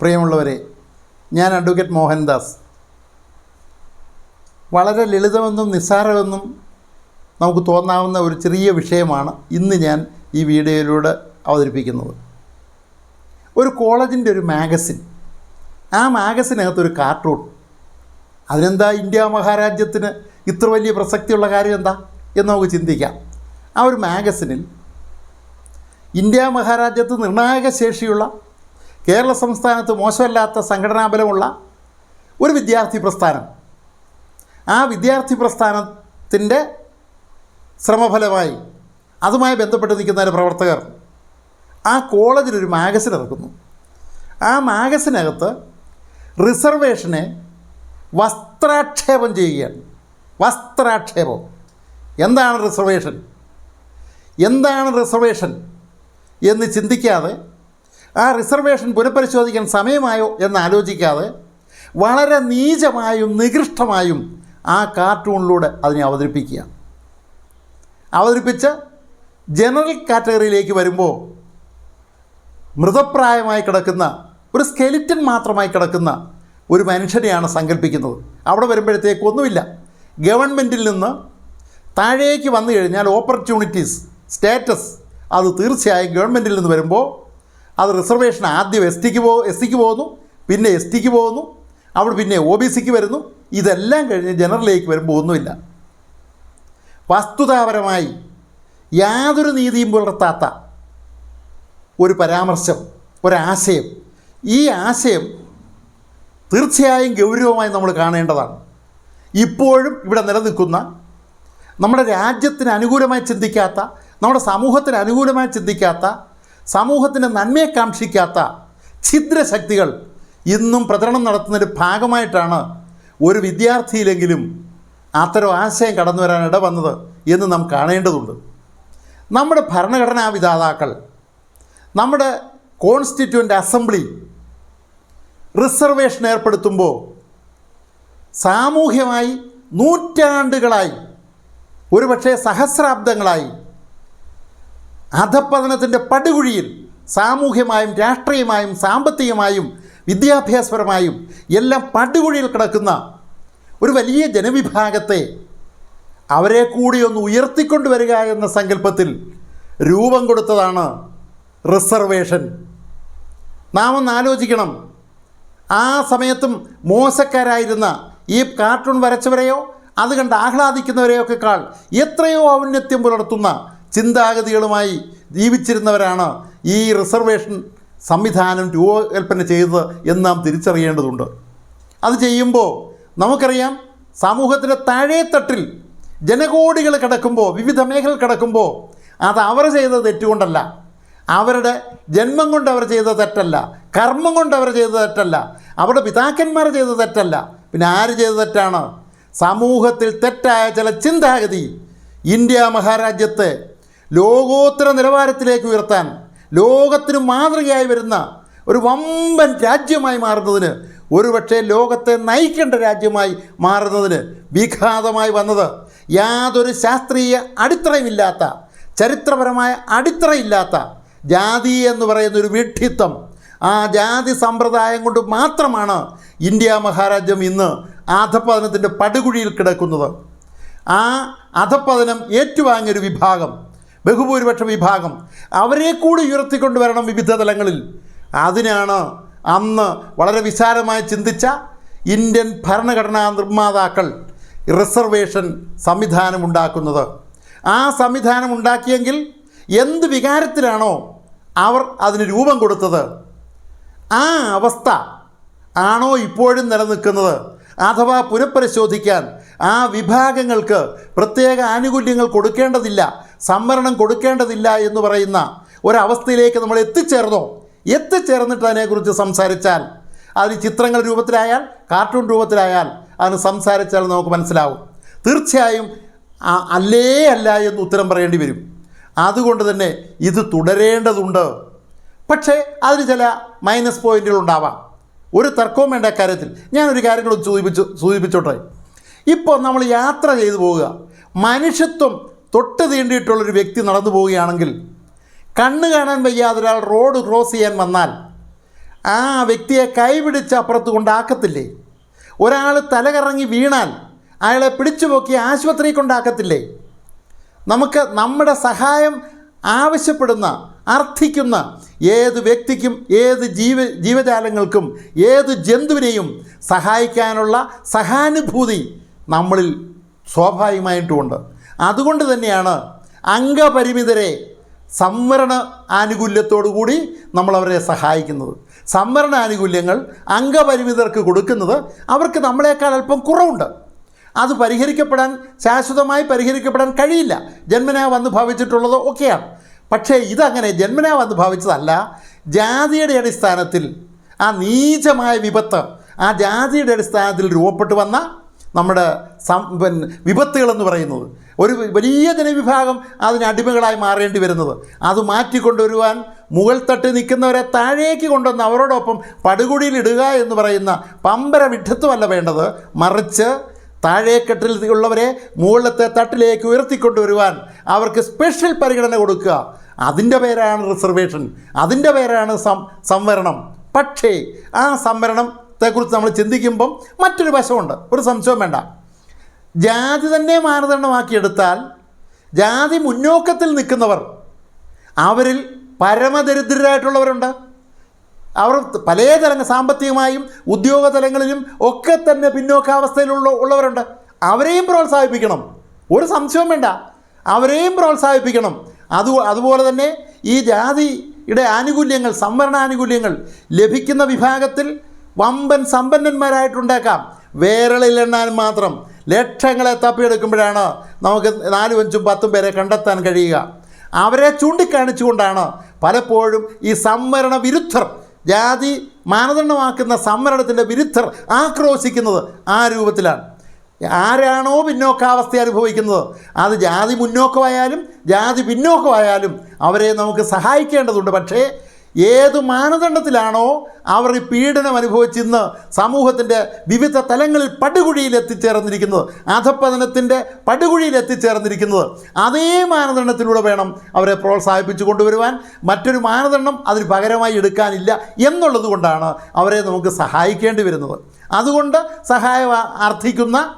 പ്രിയമുള്ളവരെ ഞാൻ അഡ്വക്കേറ്റ് മോഹൻദാസ്. വളരെ ലളിതമെന്നും നിസ്സാരമെന്നും നമുക്ക് തോന്നാവുന്ന ഒരു ചെറിയ വിഷയമാണ് ഇന്ന് ഞാൻ ഈ വീഡിയോയിലൂടെ അവതരിപ്പിക്കുന്നത്. ഒരു കോളേജിന്റെ ഒരു മാഗസിൻ. ആ മാഗസിനകത്തൊരു കാർട്ടൂൺ. അതിനെന്താ ഇന്ത്യ മഹാരാജ്യത്തിന് ഇത്ര വലിയ പ്രസക്തിയുള്ള കാര്യം എന്താ എന്ന് നമുക്ക് ചിന്തിക്കാം. ആ ഒരു മാഗസിനിൽ ഇന്ത്യ മഹാരാജ്യത്ത് നിർണായക ശേഷിയുള്ള കേരള സംസ്ഥാനത്ത് മോശമല്ലാത്ത സംഘടനാബലമുള്ള ഒരു വിദ്യാർത്ഥി പ്രസ്ഥാനം. ആ വിദ്യാർത്ഥി പ്രസ്ഥാനത്തിന്റെ ശ്രമഫലമായി അതുമായി ബന്ധപ്പെട്ട് നിൽക്കുന്ന ഒരു പ്രവർത്തകർ ആ കോളേജിലൊരു മാഗസിൻ ഇറക്കുന്നു. ആ മാഗസിനകത്ത് റിസർവേഷനെ വസ്ത്രാക്ഷേപം ചെയ്യുകയാണ്. വസ്ത്രാക്ഷേപം. എന്താണ് റിസർവേഷൻ? എന്താണ് റിസർവേഷൻ എന്ന് ചിന്തിക്കാതെ ആ റിസർവേഷൻ പുനഃപരിശോധിക്കാൻ സമയമായോ എന്നാലോചിക്കാതെ വളരെ നീചമായും നികൃഷ്ടമായും ആ കാർട്ടൂണിലൂടെ അതിനെ അവതരിപ്പിക്കുക. അവതരിപ്പിച്ച് ജനറൽ കാറ്റഗറിയിലേക്ക് വരുമ്പോൾ മൃതപ്രായമായി കിടക്കുന്ന ഒരു സ്കെലിറ്റൻ മാത്രമായി കിടക്കുന്ന ഒരു മനുഷ്യനെയാണ് സങ്കല്പിക്കുന്നത്. അവിടെ വരുമ്പോഴത്തേക്ക് ഒന്നുമില്ല. ഗവൺമെന്റിൽ നിന്ന് താഴേക്ക് വന്നു കഴിഞ്ഞാൽ ഓപ്പർച്യൂണിറ്റീസ് സ്റ്റാറ്റസ് അത് തീർച്ചയായും ഗവൺമെന്റിൽ നിന്ന് വരുമ്പോൾ അത് റിസർവേഷൻ ആദ്യം എസ് ടിക്ക് പോ എസ് സിക്ക് പോകുന്നു പിന്നെ എസ് ടിക്ക് പോകുന്നു അവിടെ പിന്നെ ഒ ബി സിക്ക് വരുന്നു. ഇതെല്ലാം കഴിഞ്ഞ് ജനറലിലേക്ക് വരുമ്പോൾ ഒന്നുമില്ല. വസ്തുതാപരമായി യാതൊരു നീതിയും പുലർത്താത്ത ഒരു പരാമർശം ഒരാശയം. ഈ ആശയം തീർച്ചയായും ഗൗരവമായി നമ്മൾ കാണേണ്ടതാണ്. ഇപ്പോഴും ഇവിടെ നിലനിൽക്കുന്ന നമ്മുടെ രാജ്യത്തിന് അനുകൂലമായി ചിന്തിക്കാത്ത നമ്മുടെ സമൂഹത്തിന് അനുകൂലമായി ചിന്തിക്കാത്ത സമൂഹത്തിന്റെ നന്മയെ കാക്ഷിക്കാത്ത ഛിദ്രശക്തികൾ ഇന്നും പ്രചരണം നടത്തുന്നതിന്റെ ഭാഗമായിട്ടാണ് ഒരു വിദ്യാർത്ഥിയിലെങ്കിലും അത്തരം ആശയം കടന്നു വരാൻ ഇട വന്നത് എന്ന് നാം കാണേണ്ടതുണ്ട്. നമ്മുടെ ഭരണഘടനാ വിധാതാക്കൾ നമ്മുടെ കോൺസ്റ്റിറ്റ്യൂന്റ് അസംബ്ലി റിസർവേഷൻ ഏർപ്പെടുത്തുമ്പോൾ സാമൂഹ്യമായി നൂറ്റാണ്ടുകളായി ഒരുപക്ഷെ സഹസ്രാബ്ദങ്ങളായി അധപ്പതനത്തിന്റെ പടുകുഴിയിൽ സാമൂഹ്യമായും രാഷ്ട്രീയമായും സാമ്പത്തികമായും വിദ്യാഭ്യാസപരമായും എല്ലാം പടുകുഴിയിൽ കിടക്കുന്ന ഒരു വലിയ ജനവിഭാഗത്തെ അവരെ കൂടി ഒന്ന് ഉയർത്തിക്കൊണ്ടുവരിക എന്ന സങ്കല്പത്തിൽ രൂപം കൊടുത്തതാണ് റിസർവേഷൻ. നാം ഒന്ന് ആലോചിക്കണം. ആ സമയത്തും മോശക്കാരായിരുന്ന ഈ കാർട്ടൂൺ വരച്ചവരെയോ അത് കണ്ട് ആഹ്ലാദിക്കുന്നവരെയൊക്കെക്കാൾ എത്രയോ ഔന്നത്യം പുലർത്തുന്ന ചിന്താഗതികളുമായി ജീവിച്ചിരുന്നവരാണ് ഈ റിസർവേഷൻ സംവിധാനം രൂപകൽപ്പന ചെയ്തത് എന്ന് നാം തിരിച്ചറിയേണ്ടതുണ്ട്. അത് ചെയ്യുമ്പോൾ നമുക്കറിയാം സമൂഹത്തിന്റെ താഴേത്തട്ടിൽ ജനകോടികൾ കിടക്കുമ്പോൾ വിവിധ മേഖലകൾ കിടക്കുമ്പോൾ അത് അവർ ചെയ്ത തെറ്റുകൊണ്ടല്ല. അവരുടെ ജന്മം കൊണ്ട് അവർ ചെയ്ത തെറ്റല്ല. കർമ്മം കൊണ്ട് അവർ ചെയ്ത തെറ്റല്ല. അവരുടെ പിതാക്കന്മാർ ചെയ്ത തെറ്റല്ല. പിന്നെ ആര് ചെയ്ത തെറ്റാണ്? സമൂഹത്തിൽ തെറ്റായ ചില ചിന്താഗതി ഇന്ത്യ മഹാരാജ്യത്തെ ലോകോത്തര നിലവാരത്തിലേക്ക് ഉയർത്താൻ ലോകത്തിന് മാതൃകയായി വരുന്ന ഒരു വമ്പൻ രാജ്യമായി മാറുന്നതിന് ഒരുപക്ഷെ ലോകത്തെ നയിക്കേണ്ട രാജ്യമായി മാറുന്നതിന് വിഘാതമായി വന്നത് യാതൊരു ശാസ്ത്രീയ അടിത്തറയുമില്ലാത്ത ചരിത്രപരമായ അടിത്തറയില്ലാത്ത ജാതി എന്ന് പറയുന്ന ഒരു വിഡ്ഢിത്വം ആ ജാതി സമ്പ്രദായം കൊണ്ട് മാത്രമാണ് ഇന്ത്യ മഹാരാജ്യം ഇന്ന് അധപ്പതനത്തിന്റെ പടുകുഴിയിൽ കിടക്കുന്നത്. ആ അധപ്പതനം ഏറ്റുവാങ്ങിയൊരു വിഭാഗം ബഹുഭൂരിപക്ഷ വിഭാഗം അവരെ കൂടി ഉയർത്തിക്കൊണ്ടുവരണം വിവിധ തലങ്ങളിൽ. അതിനാണ് അന്ന് വളരെ വിശാലമായി ചിന്തിച്ച ഇന്ത്യൻ ഭരണഘടനാ നിർമ്മാതാക്കൾ റിസർവേഷൻ സംവിധാനമുണ്ടാക്കുന്നത് ആ സംവിധാനം ഉണ്ടാക്കിയെങ്കിൽ എന്ത് വികാരത്തിലാണോ അവർ അതിന് രൂപം കൊടുത്തത്. ആ അവസ്ഥ ആണോ ഇപ്പോഴും നിലനിൽക്കുന്നത്? അഥവാ പുനഃപരിശോധിക്കാൻ ആ വിഭാഗങ്ങൾക്ക് പ്രത്യേക ആനുകൂല്യങ്ങൾ കൊടുക്കേണ്ടതില്ല സംവരണം കൊടുക്കേണ്ടതില്ല എന്ന് പറയുന്ന ഒരവസ്ഥയിലേക്ക് നമ്മൾ എത്തിച്ചേർന്നോ? എത്തിച്ചേർന്നിട്ട് അതിനെക്കുറിച്ച് സംസാരിച്ചാൽ അതിന് ചിത്രങ്ങൾ രൂപത്തിലായാൽ കാർട്ടൂൺ രൂപത്തിലായാൽ അതിന് സംസാരിച്ചാൽ നമുക്ക് മനസ്സിലാവും. തീർച്ചയായും അല്ലേ അല്ല എന്ന് ഉത്തരം പറയേണ്ടി വരും. അതുകൊണ്ട് തന്നെ ഇത് തുടരേണ്ടതുണ്ട്. പക്ഷേ അതിന് ചില മൈനസ് പോയിന്റുകൾ ഉണ്ടാവാം. ഒരു തർക്കവും വേണ്ട കാര്യത്തിൽ ഞാനൊരു കാര്യങ്ങളൊന്ന് സൂചിപ്പിച്ചു സൂചിപ്പിച്ചോട്ടെ. ഇപ്പോൾ നമ്മൾ യാത്ര ചെയ്തു പോവുക. മനുഷ്യത്വം തൊട്ട് തീണ്ടിയിട്ടുള്ളൊരു വ്യക്തി നടന്നു പോവുകയാണെങ്കിൽ കണ്ണ് കാണാൻ വയ്യാതെ ഒരാൾ റോഡ് ക്രോസ് ചെയ്യാൻ വന്നാൽ ആ വ്യക്തിയെ കൈപിടിച്ച് അപ്പുറത്ത് കൊണ്ടാക്കത്തില്ലേ? ഒരാൾ തലകറങ്ങി വീണാൽ അയാളെ പിടിച്ചു പോക്കി ആശുപത്രി കൊണ്ടാക്കത്തില്ലേ? നമുക്ക് നമ്മുടെ സഹായം ആവശ്യപ്പെടുന്ന അർത്ഥിക്കുന്ന ഏത് വ്യക്തിക്കും ഏത് ജീവ ജീവജാലങ്ങൾക്കും ഏത് ജന്തുവിനെയും സഹായിക്കാനുള്ള സഹാനുഭൂതി നമ്മളിൽ സ്വാഭാവികമായിട്ടുമുണ്ട്. അതുകൊണ്ട് തന്നെയാണ് അംഗപരിമിതരെ സംവരണ ആനുകൂല്യത്തോടു കൂടി നമ്മളവരെ സഹായിക്കുന്നത്. സംവരണ ആനുകൂല്യങ്ങൾ അംഗപരിമിതർക്ക് കൊടുക്കുന്നത് അവർക്ക് നമ്മളെക്കാൾ അല്പം കുറവുണ്ട്. അത് പരിഹരിക്കപ്പെടാൻ ശാശ്വതമായി പരിഹരിക്കപ്പെടാൻ കഴിയില്ല. ജന്മനാ വന്ന് ഭാവിച്ചിട്ടുള്ളത് ഒക്കെയാണ്. പക്ഷേ ഇതങ്ങനെ ജന്മനാ വന്ന് ഭാവിച്ചതല്ല ജാതിയുടെ അടിസ്ഥാനത്തിൽ ആ നീചമായ വിപത്ത് ആ ജാതിയുടെ അടിസ്ഥാനത്തിൽ രൂപപ്പെട്ടു വന്ന നമ്മുടെ സം പിന്നെ വിപത്തുകളെന്ന് പറയുന്നത്. ഒരു വലിയ ജനവിഭാഗം അതിന് അടിമകളായി മാറേണ്ടി വരുന്നത്. അത് മാറ്റിക്കൊണ്ടുവരുവാൻ മുകൾ തട്ടി നിൽക്കുന്നവരെ താഴേക്ക് കൊണ്ടുവന്ന് അവരോടൊപ്പം പടുകുടിയിൽ ഇടുക എന്ന് പറയുന്ന പമ്പര വിഡ്ഢത്വമല്ല വേണ്ടത്. മറിച്ച് താഴേക്കെട്ടിൽ ഉള്ളവരെ മുകളിലത്തെ തട്ടിലേക്ക് ഉയർത്തിക്കൊണ്ടുവരുവാൻ അവർക്ക് സ്പെഷ്യൽ പരിഗണന കൊടുക്കുക. അതിന്റെ പേരാണ് റിസർവേഷൻ അതിന്റെ പേരാണ് സം സംവരണം. പക്ഷേ ആ സംവരണത്തെക്കുറിച്ച് നമ്മൾ ചിന്തിക്കുമ്പം മറ്റൊരു വശമുണ്ട്. ഒരു സംശയവും വേണ്ട. ജാതി തന്നെ മാനദണ്ഡമാക്കിയെടുത്താൽ ജാതി മുന്നോക്കത്തിൽ നിൽക്കുന്നവർ അവരിൽ പരമദരിദ്രരായിട്ടുള്ളവരുണ്ട്. അവർ പല തലങ്ങൾ സാമ്പത്തികമായും ഉദ്യോഗ തലങ്ങളിലും ഒക്കെ തന്നെ പിന്നോക്കാവസ്ഥയിലുള്ള ഉള്ളവരുണ്ട്. അവരെയും പ്രോത്സാഹിപ്പിക്കണം. ഒരു സംശയവും വേണ്ട. അവരെയും പ്രോത്സാഹിപ്പിക്കണം. അത് അതുപോലെ തന്നെ ഈ ജാതിയുടെ ആനുകൂല്യങ്ങൾ സംവരണ ആനുകൂല്യങ്ങൾ ലഭിക്കുന്ന വിഭാഗത്തിൽ വമ്പൻ സമ്പന്നന്മാരായിട്ടുണ്ടാക്കാം. വേരളിലെണ്ണാൻ മാത്രം ലക്ഷങ്ങളെ തപ്പിയെടുക്കുമ്പോഴാണ് നമുക്ക് നാലും അഞ്ചും പത്തും പേരെ കണ്ടെത്താൻ കഴിയുക. അവരെ ചൂണ്ടിക്കാണിച്ചുകൊണ്ടാണ് പലപ്പോഴും ഈ സംവരണ വിരുദ്ധർ ജാതി മാനദണ്ഡമാക്കുന്ന സംവരണത്തിന്റെ വിരുദ്ധർ ആക്രോശിക്കുന്നത് ആ രൂപത്തിലാണ്. ആരാണോ പിന്നോക്കാവസ്ഥ അനുഭവിക്കുന്നത് അത് ജാതി മുന്നോക്കമായാലും ജാതി പിന്നോക്കമായാലും അവരെ നമുക്ക് സഹായിക്കേണ്ടതുണ്ട്. പക്ഷേ ഏത് മാനദണ്ഡത്തിലാണോ അവർ ഈ പീഡനം അനുഭവിച്ച് ഇന്ന് സമൂഹത്തിന്റെ വിവിധ തലങ്ങളിൽ പടുകുഴിയിൽ എത്തിച്ചേർന്നിരിക്കുന്നത്. അധപ്പതനത്തിന്റെ പടുകുഴിയിൽ എത്തിച്ചേർന്നിരിക്കുന്നത്. അതേ മാനദണ്ഡത്തിലൂടെ വേണം അവരെ പ്രോത്സാഹിപ്പിച്ചു കൊണ്ടുവരുവാൻ. മറ്റൊരു മാനദണ്ഡം അതിന് പകരമായി എടുക്കാനില്ല എന്നുള്ളത് കൊണ്ടാണ് അവരെ നമുക്ക് സഹായിക്കേണ്ടി വരുന്നത്. അതുകൊണ്ട് സഹായം അർത്ഥിക്കുന്ന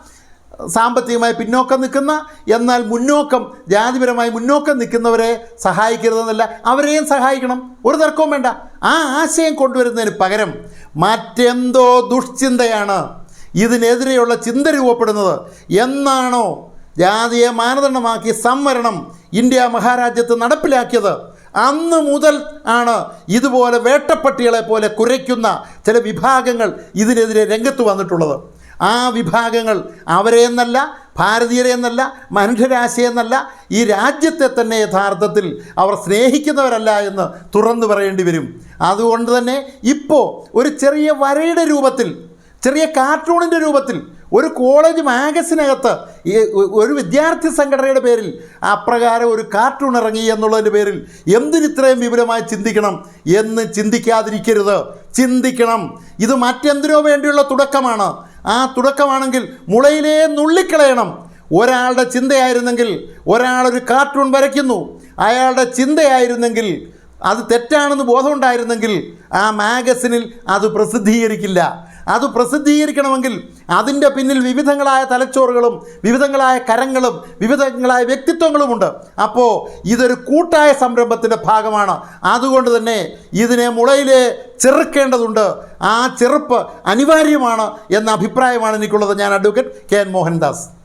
സാമ്പത്തികമായി പിന്നോക്കം നിൽക്കുന്ന എന്നാൽ മുന്നോക്കം ജാതിപരമായി മുന്നോക്കം നിൽക്കുന്നവരെ സഹായിക്കരുതെന്നല്ല അവരെയും സഹായിക്കണം. ഒരു തർക്കവും വേണ്ട. ആ ആശയം കൊണ്ടുവരുന്നതിന് പകരം മറ്റെന്തോ ദുഷ്ചിന്തയാണ് ഇതിനെതിരെയുള്ള ചിന്ത രൂപപ്പെടുന്നത്. എന്നാണോ ജാതിയെ മാനദണ്ഡമാക്കി സംവരണം ഇന്ത്യ മഹാരാജ്യത്ത് നടപ്പിലാക്കിയത്? അന്ന് മുതൽ ആണ് ഇതുപോലെ വേട്ടപ്പട്ടികളെ പോലെ കുരയ്ക്കുന്ന ചില വിഭാഗങ്ങൾ ഇതിനെതിരെ രംഗത്ത് വന്നിട്ടുള്ളത്. ആ വിഭാഗങ്ങൾ അവരെ എന്നല്ല ഭാരതീയരെ എന്നല്ല മനുഷ്യരാശി എന്നല്ല ഈ രാജ്യത്തെ തന്നെ യഥാർത്ഥത്തിൽ അവർ സ്നേഹിക്കുന്നവരല്ല എന്ന് തുറന്നു പറയേണ്ടി വരും. അതുകൊണ്ട് തന്നെ ഇപ്പോൾ ഒരു ചെറിയ വരയുടെ രൂപത്തിൽ ചെറിയ കാർട്ടൂണിന്റെ രൂപത്തിൽ ഒരു കോളേജ് മാഗസിനകത്ത് ഈ ഒരു വിദ്യാർത്ഥി സംഘടനയുടെ പേരിൽ അപ്രകാരം ഒരു കാർട്ടൂൺ ഇറങ്ങി എന്നുള്ളതിന്റെ പേരിൽ എന്തിനിത്രയും വിപുലമായി ചിന്തിക്കണം എന്ന് ചിന്തിക്കാതിരിക്കരുത്. ചിന്തിക്കണം. ഇത് മറ്റെന്തിനോ വേണ്ടിയുള്ള തുടക്കമാണ്. ആ തുടക്കമാണെങ്കിൽ മുളയിലേ നുള്ളിക്കളയണം. ഒരാളുടെ ചിന്തയായിരുന്നെങ്കിൽ ഒരാളൊരു കാർട്ടൂൺ വരയ്ക്കുന്നു. അയാളുടെ ചിന്തയായിരുന്നെങ്കിൽ അത് തെറ്റാണെന്ന് ബോധമുണ്ടായിരുന്നെങ്കിൽ ആ മാഗസിനിൽ അത് പ്രസിദ്ധീകരിക്കില്ല. അത് പ്രസിദ്ധീകരിക്കണമെങ്കിൽ അതിന്റെ പിന്നിൽ വിവിധങ്ങളായ തലച്ചോറുകളും വിവിധങ്ങളായ കരങ്ങളും വിവിധങ്ങളായ വ്യക്തിത്വങ്ങളുമുണ്ട്. അപ്പോൾ ഇതൊരു കൂട്ടായ സംരംഭത്തിന്റെ ഭാഗമാണ്. അതുകൊണ്ട് തന്നെ ഇതിനെ മുളയിലെ ചെറുക്കേണ്ടതുണ്ട്. ആ ചെറുപ്പ് അനിവാര്യമാണ് എന്ന അഭിപ്രായമാണ് എനിക്കുള്ളത്. ഞാൻ അഡ്വക്കേറ്റ് കെ എൻ മോഹൻദാസ്.